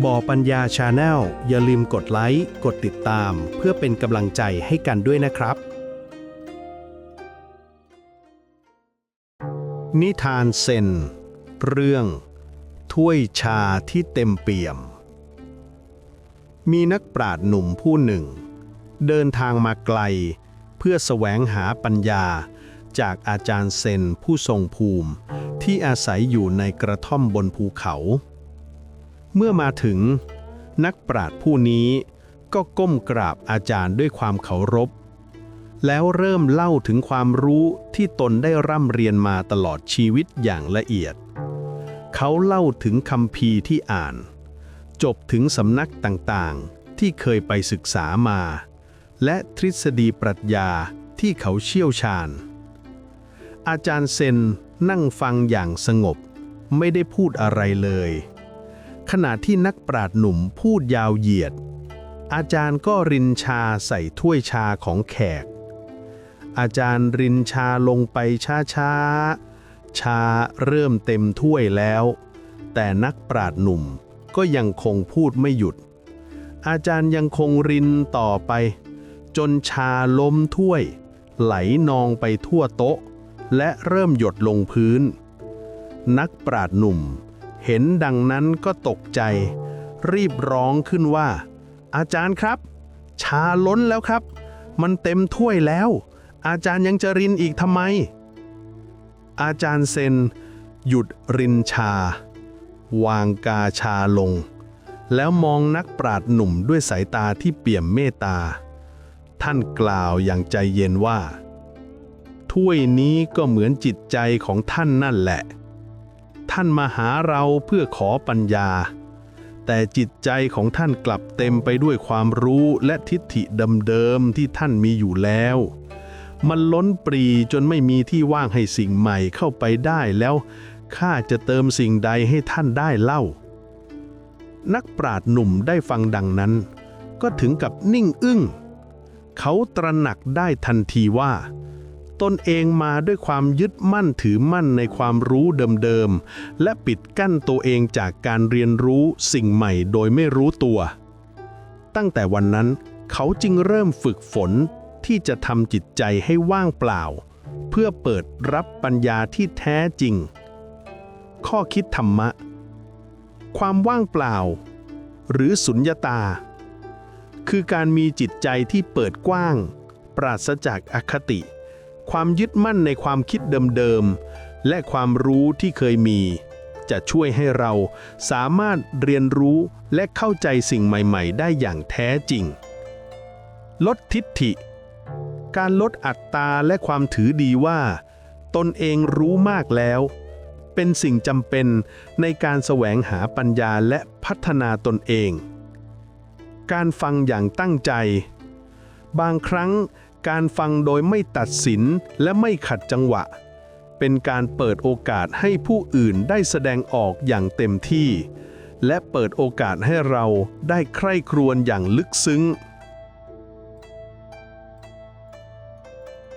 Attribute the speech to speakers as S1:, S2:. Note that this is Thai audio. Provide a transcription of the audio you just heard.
S1: บ่อปัญญาชาแนลอย่าลืมกดไลค์ กดติดตาม เพื่อเป็นกำลังใจให้กันด้วยนะครับ นิทานเซน เรื่อง ถ้วยชาที่เต็มเปี่ยม มีนักปราชญ์หนุ่มผู้หนึ่ง เดินทางมาไกล เพื่อแสวงหาปัญญาจากอาจารย์เซนผู้ทรงภูมิ ที่อาศัยอยู่ในกระท่อมบนภูเขา เมื่อมาถึง นักปราชญ์ผู้นี้ก็ก้มกราบอาจารย์ด้วยความเคารพ แล้วเริ่มเล่าถึงความรู้ที่ตนได้ร่ำเรียนมาตลอดชีวิตอย่างละเอียด เขาเล่าถึงคำพีที่อ่าน จบถึงสำนักต่างๆ ที่เคยไปศึกษามา และทฤษฎีปรัชญาที่เขาเชี่ยวชาญ อาจารย์เซนนั่งฟังอย่างสงบ ไม่ได้พูดอะไรเลย ขณะที่นักปราชญ์หนุ่มพูดยาวเหยียด อาจารย์ก็รินชาใส่ถ้วยชาของแขก อาจารย์รินชาลงไปช้าๆ ชาเริ่มเต็มถ้วยแล้ว แต่นักปราชญ์หนุ่มก็ยังคงพูดไม่หยุด อาจารย์ยังคงรินต่อไป จนชาล้มถ้วย ไหลนองไปทั่วโต๊ะ และเริ่มหยดลงพื้น นักปราชญ์หนุ่ม เห็นดังนั้นก็ตกใจ รีบร้องขึ้นว่า อาจารย์ครับ ชาล้นแล้วครับ มันเต็มถ้วยแล้ว อาจารย์ยังจะรินอีกทำไม อาจารย์เซน หยุดรินชา วางกาชาลง แล้วมองนักปราชญ์หนุ่มด้วยสายตาที่เปี่ยมเมตตา ท่านกล่าวอย่างใจเย็นว่า ถ้วยนี้ก็เหมือนจิตใจของท่านนั่นแหละ ท่านมาหาเราเพื่อขอปัญญา แต่จิตใจของท่านกลับเต็มไปด้วยความรู้และทิฏฐิเดิมๆที่ท่านมีอยู่แล้ว มันล้นปรีจนไม่มีที่ว่างให้สิ่งใหม่เข้าไปได้แล้วข้าจะเติมสิ่งใดให้ท่านได้เล่า นักปราชญ์หนุ่มได้ฟังดังนั้น ก็ถึงกับนิ่งอึ้ง เขาตระหนักได้ทันทีว่า ตนเองมาด้วยความยึดมั่นถือมั่นในความรู้เดิมๆ และปิดกั้นตัวเองจากการเรียนรู้สิ่งใหม่โดยไม่รู้ตัว ตั้งแต่วันนั้นเขาจึงเริ่มฝึกฝนที่จะทำจิตใจให้ว่างเปล่า เพื่อเปิดรับปัญญาที่แท้จริง ข้อคิดธรรมะ ความว่างเปล่า หรือสุญญตา คือการมีจิตใจที่เปิดกว้าง ปราศจากอคติ ความยึดมั่นในความคิดเดิมๆ และความรู้ที่เคยมี จะช่วยให้เราสามารถเรียนรู้และเข้าใจสิ่งใหม่ๆ ได้อย่างแท้จริง ลดทิฏฐิ การลดอัตตาและความถือดีว่า ตนเองรู้มากแล้ว เป็นสิ่งจำเป็นในการแสวงหาปัญญาและพัฒนาตนเอง การฟังอย่างตั้งใจ บางครั้ง การฟังโดยไม่ตัดสินและไม่ขัดจังหวะ เป็นการเปิดโอกาสให้ผู้อื่นได้แสดงออกอย่างเต็มที่ และเปิดโอกาสให้เราได้ใคร่ครวญอย่างลึกซึ้ง